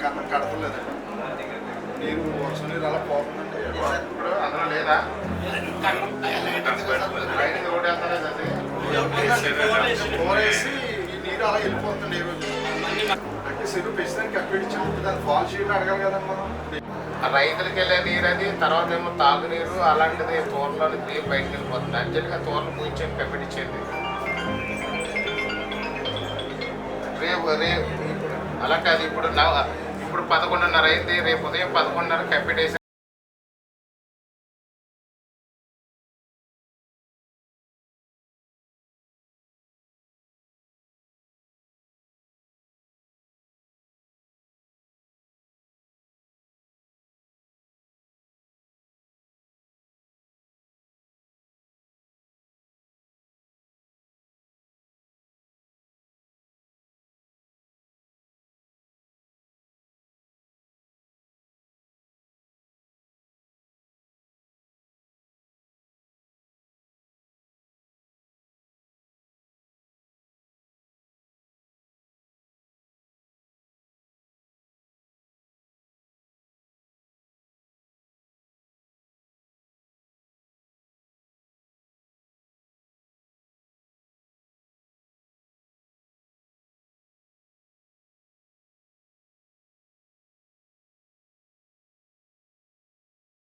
కన్నం కడతలేదండి నీరు వర్షం నీరు అలా పోతుందండి ఇప్పుడు అందులో లేదా బయట రోడ్ వెళ్తలేదు అది పోరేసి ఈ నీరు అలా వెళ్ళిపోతుంది చెరువు పెంచడానికి కప్పిడిచ్చాము దాన్ని ఫాల్ అడగాలి మనం. ఆ రైతులకి వెళ్ళే నీరు అది తర్వాత ఏమో తాగునీరు అలాంటిది తోటలోని నీరు బయటకు వెళ్ళిపోతుంది. అర్జెంట్గా తోటలు ముగించేది కప్పిడిచ్చేది రేపు రేపు అలా కాదు ఇప్పుడు నా ఇప్పుడు పదకొండున్నర అయింది రేపు ఉదయం పదకొండున్నర కప్పిడేసి